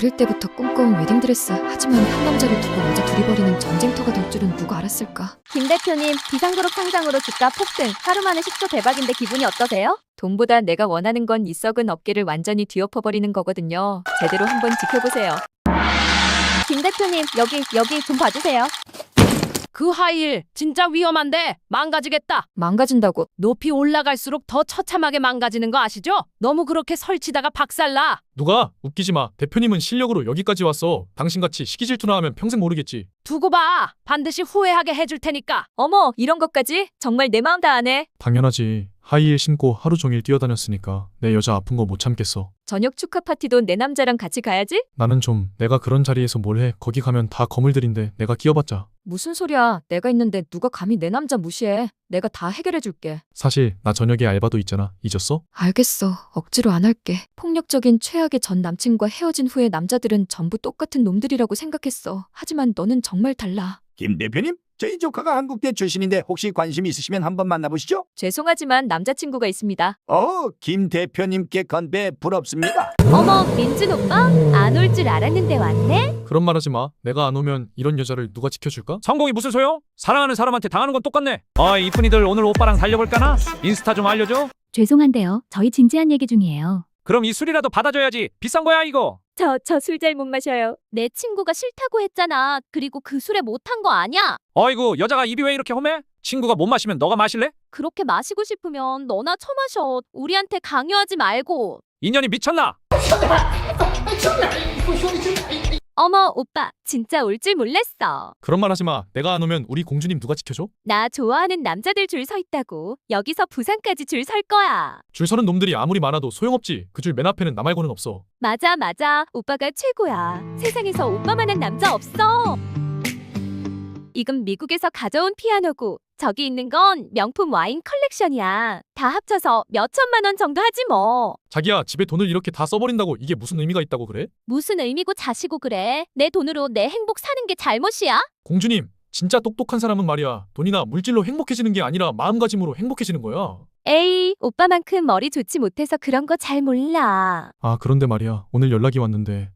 어릴 때부터 꿈꿔온 웨딩드레스. 하지만 한 남자를 두고 여자 둘이 벌이는 전쟁터가 될 줄은 누가 알았을까? 김 대표님, 비상그룹 상장으로 주가 폭등, 하루 만에 10조 대박인데 기분이 어떠세요? 돈보다 내가 원하는 건 이 썩은 업계를 완전히 뒤엎어버리는 거거든요. 제대로 한번 지켜보세요. 김 대표님, 여기, 여기 좀 봐주세요. 그 하이힐 진짜 위험한데 망가지겠다. 망가진다고. 높이 올라갈수록 더 처참하게 망가지는 거 아시죠? 너무 그렇게 설치다가 박살나. 누가? 웃기지 마. 대표님은 실력으로 여기까지 왔어. 당신같이 시기 질투나 하면 평생 모르겠지. 두고 봐. 반드시 후회하게 해줄 테니까. 어머, 이런 것까지? 정말 내 마음 다 아네. 당연하지. 하이힐 신고 하루 종일 뛰어다녔으니까 내 여자 아픈 거 못 참겠어. 저녁 축하 파티도 내 남자랑 같이 가야지? 나는 좀 내가 그런 자리에서 뭘 해. 거기 가면 다 거물들인데 내가 끼어봤자. 무슨 소리야. 내가 있는데 누가 감히 내 남자 무시해. 내가 다 해결해 줄게. 사실 나 저녁에 알바도 있잖아. 잊었어? 알겠어. 억지로 안 할게. 폭력적인 최악의 전 남친과 헤어진 후에 남자들은 전부 똑같은 놈들이라고 생각했어. 하지만 너는 정말 달라. 김 대표님, 저희 조카가 한국대 출신인데 혹시 관심 있으시면 한번 만나보시죠. 죄송하지만 남자친구가 있습니다. 어, 김 대표님께 건배 부럽습니다. 어머, 민준 오빠? 안 올 줄 알았는데 왔네? 그런 말 하지 마. 내가 안 오면 이런 여자를 누가 지켜줄까? 성공이 무슨 소용? 사랑하는 사람한테 당하는 건 똑같네. 어이 이쁜이들 오늘 오빠랑 달려볼까나? 인스타 좀 알려줘. 죄송한데요. 저희 진지한 얘기 중이에요. 그럼 이 술이라도 받아줘야지. 비싼 거야 이거. 저, 저 술 잘 못 마셔요. 내 친구가 싫다고 했잖아. 그리고 그 술에 못한 거 아니야? 어이구 여자가 입이 왜 이렇게 험해? 친구가 못 마시면 너가 마실래? 그렇게 마시고 싶으면 너나 처마셔. 우리한테 강요하지 말고. 인연이 미쳤나? 어머, 오빠. 진짜 올 줄 몰랐어. 그런 말 하지 마. 내가 안 오면 우리 공주님 누가 지켜줘? 나 좋아하는 남자들 줄 서 있다고. 여기서 부산까지 줄 설 거야. 줄 서는 놈들이 아무리 많아도 소용없지. 그 줄 맨 앞에는 나 말고는 없어. 맞아, 맞아. 오빠가 최고야. 세상에서 오빠만한 남자 없어. 이건 미국에서 가져온 피아노고 저기 있는 건 명품 와인 컬렉션이야. 다 합쳐서 몇 천만 원 정도 하지 뭐. 자기야, 집에 돈을 이렇게 다 써버린다고 이게 무슨 의미가 있다고 그래? 무슨 의미고 자시고 그래. 내 돈으로 내 행복 사는 게 잘못이야? 공주님, 진짜 똑똑한 사람은 말이야. 돈이나 물질로 행복해지는 게 아니라 마음가짐으로 행복해지는 거야. 에이, 오빠만큼 머리 좋지 못해서 그런 거 잘 몰라. 아, 그런데 말이야. 오늘 연락이 왔는데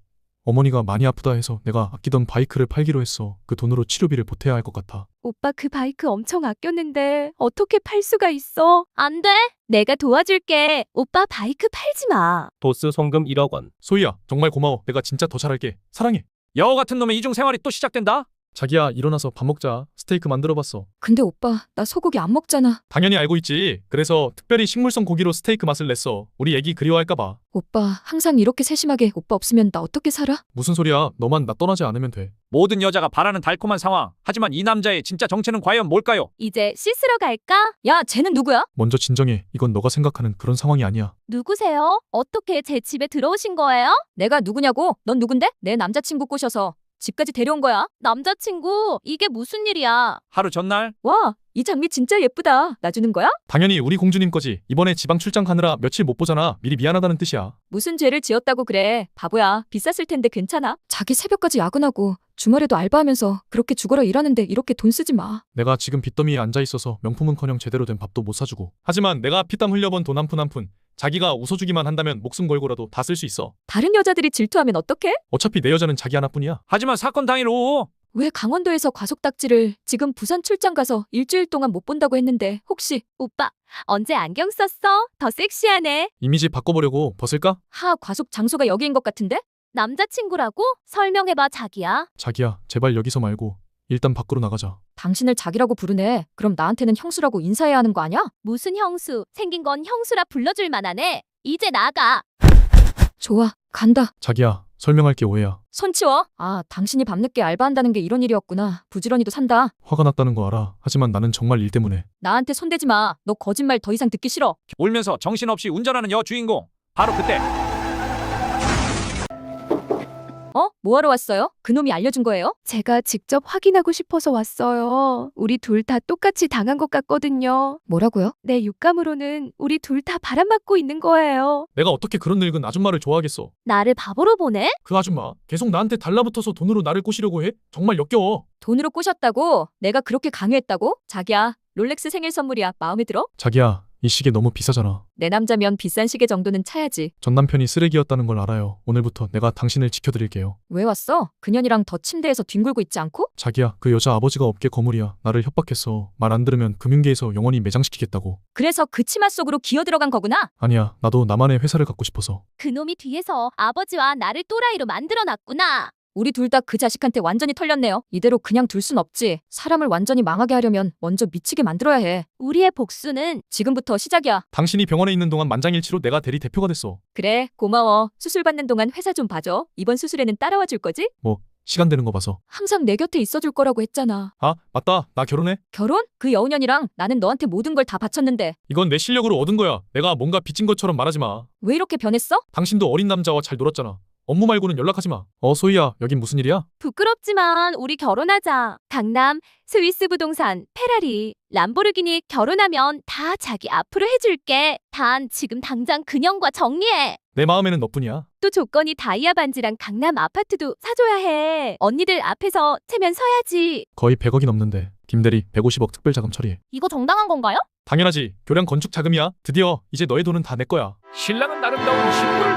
어머니가 많이 아프다 해서 내가 아끼던 바이크를 팔기로 했어. 그 돈으로 치료비를 보태야 할 것 같아. 오빠 그 바이크 엄청 아꼈는데 어떻게 팔 수가 있어? 안 돼. 내가 도와줄게. 오빠 바이크 팔지 마. 도스 송금 1억 원. 소희야, 정말 고마워. 내가 진짜 더 잘할게. 사랑해. 여우 같은 놈의 이중 생활이 또 시작된다. 자기야, 일어나서 밥 먹자. 스테이크 만들어봤어. 근데 오빠, 나 소고기 안 먹잖아. 당연히 알고 있지. 그래서 특별히 식물성 고기로 스테이크 맛을 냈어. 우리 애기 그리워할까봐. 오빠, 항상 이렇게 세심하게 오빠 없으면 나 어떻게 살아? 무슨 소리야? 너만 나 떠나지 않으면 돼. 모든 여자가 바라는 달콤한 상황. 하지만 이 남자의 진짜 정체는 과연 뭘까요? 이제 씻으러 갈까? 야, 쟤는 누구야? 먼저 진정해. 이건 너가 생각하는 그런 상황이 아니야. 누구세요? 어떻게 제 집에 들어오신 거예요? 내가 누구냐고? 넌 누군데? 내 남자친구 꼬셔서 집까지 데려온 거야. 남자친구, 이게 무슨 일이야? 하루 전날 와, 이 장미 진짜 예쁘다. 나 주는 거야? 당연히 우리 공주님 거지. 이번에 지방 출장 가느라 며칠 못 보잖아. 미리 미안하다는 뜻이야. 무슨 죄를 지었다고 그래. 바보야. 비쌌을 텐데 괜찮아? 자기 새벽까지 야근하고 주말에도 알바하면서 그렇게 죽어라 일하는데 이렇게 돈 쓰지 마. 내가 지금 빚더미에 앉아 있어서 명품은커녕 제대로 된 밥도 못 사주고. 하지만 내가 피땀 흘려번 돈한 푼 한 푼. 자기가 웃어주기만 한다면 목숨 걸고라도 다 쓸 수 있어. 다른 여자들이 질투하면 어떡해? 어차피 내 여자는 자기 하나뿐이야. 하지만 사건 당일 오후 왜 강원도에서 과속딱지를 지금 부산 출장 가서 일주일 동안 못 본다고 했는데 혹시 오빠, 언제 안경 썼어? 더 섹시하네. 이미지 바꿔보려고 벗을까? 하, 과속 장소가 여기인 것 같은데? 남자친구라고? 설명해봐, 자기야. 자기야, 제발 여기서 말고 일단 밖으로 나가자. 당신을 자기라고 부르네. 그럼 나한테는 형수라고 인사해야 하는 거 아니야? 무슨 형수? 생긴 건 형수라 불러줄 만하네. 이제 나가. 좋아, 간다. 자기야, 설명할 게 오해야. 손 치워. 아, 당신이 밤늦게 알바한다는 게 이런 일이었구나. 부지런히도 산다. 화가 났다는 거 알아. 하지만 나는 정말 일 때문에. 나한테 손대지 마. 너 거짓말 더 이상 듣기 싫어. 울면서 정신없이 운전하는 여 주인공. 바로 그때 어? 뭐하러 왔어요? 그놈이 알려준 거예요? 제가 직접 확인하고 싶어서 왔어요. 우리 둘 다 똑같이 당한 것 같거든요. 뭐라고요? 내 육감으로는 우리 둘 다 바람 맞고 있는 거예요. 내가 어떻게 그런 늙은 아줌마를 좋아하겠어. 나를 바보로 보네? 그 아줌마 계속 나한테 달라붙어서 돈으로 나를 꼬시려고 해? 정말 역겨워. 돈으로 꼬셨다고? 내가 그렇게 강요했다고? 자기야, 롤렉스 생일 선물이야. 마음에 들어? 자기야, 이 시계 너무 비싸잖아. 내 남자면 비싼 시계 정도는 차야지. 전 남편이 쓰레기였다는 걸 알아요. 오늘부터 내가 당신을 지켜드릴게요. 왜 왔어? 그년이랑 더 침대에서 뒹굴고 있지 않고? 자기야, 그 여자 아버지가 업계 거물이야. 나를 협박했어. 말 안 들으면 금융계에서 영원히 매장시키겠다고. 그래서 그 치마 속으로 기어 들어간 거구나? 아니야, 나도 나만의 회사를 갖고 싶어서. 그놈이 뒤에서 아버지와 나를 또라이로 만들어 놨구나. 우리 둘 다 그 자식한테 완전히 털렸네요. 이대로 그냥 둘 순 없지. 사람을 완전히 망하게 하려면 먼저 미치게 만들어야 해. 우리의 복수는 지금부터 시작이야. 당신이 병원에 있는 동안 만장일치로 내가 대리 대표가 됐어. 그래, 고마워. 수술 받는 동안 회사 좀 봐줘. 이번 수술에는 따라와 줄 거지? 시간 되는 거 봐서. 항상 내 곁에 있어줄 거라고 했잖아. 아, 맞다. 나 결혼해. 결혼? 그 여우년이랑 나는 너한테 모든 걸 다 바쳤는데 이건 내 실력으로 얻은 거야. 내가 뭔가 빚진 것처럼 말하지 마. 왜 이렇게 변했어? 당신도 어린 남자와 잘 놀았잖아. 업무 말고는 연락하지 마. 어, 소희야, 여긴 무슨 일이야? 부끄럽지만 우리 결혼하자. 강남, 스위스 부동산, 페라리, 람보르기니 결혼하면 다 자기 앞으로 해줄게. 단 지금 당장 그년과 정리해. 내 마음에는 너뿐이야. 또 조건이 다이아 반지랑 강남 아파트도 사줘야 해. 언니들 앞에서 체면 서야지. 거의 100억이 넘는데. 김대리, 150억 특별 자금 처리해. 이거 정당한 건가요? 당연하지. 교량 건축 자금이야. 드디어 이제 너의 돈은 다 내 거야. 신랑은 아름다운 신돌박이에서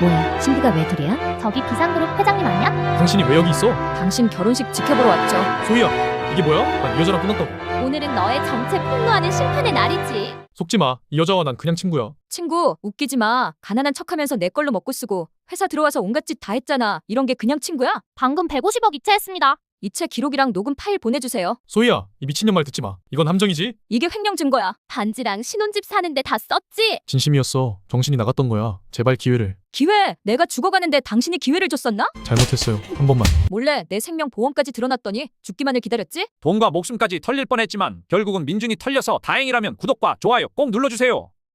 뭐야, 신비가 왜 둘이야? 저기 비상그룹 회장님 아니야? 당신이 왜 여기 있어? 당신 결혼식 지켜보러 왔죠. 소희야, 이게 뭐야? 난 이 여자랑 끝났다고. 오늘은 너의 정체 폭로하는 심판의 날이지. 속지 마. 이 여자와 난 그냥 친구야. 친구, 웃기지 마. 가난한 척하면서 내 걸로 먹고 쓰고 회사 들어와서 온갖 짓 다 했잖아. 이런 게 그냥 친구야? 방금 150억 이체했습니다. 이체 기록이랑 녹음 파일 보내주세요. 소희야, 이 미친년 말 듣지 마. 이건 함정이지? 이게 횡령 증거야. 반지랑 신혼집 사는데 다 썼지? 진심이었어. 정신이 나갔던 거야. 제발 기회를. 기회! 내가 죽어가는데 당신이 기회를 줬었나? 잘못했어요. 한 번만. 몰래 내 생명 보험까지 드러났더니 죽기만을 기다렸지? 돈과 목숨까지 털릴 뻔했지만 결국은 민준이 털려서 다행이라면 구독과 좋아요 꼭 눌러주세요.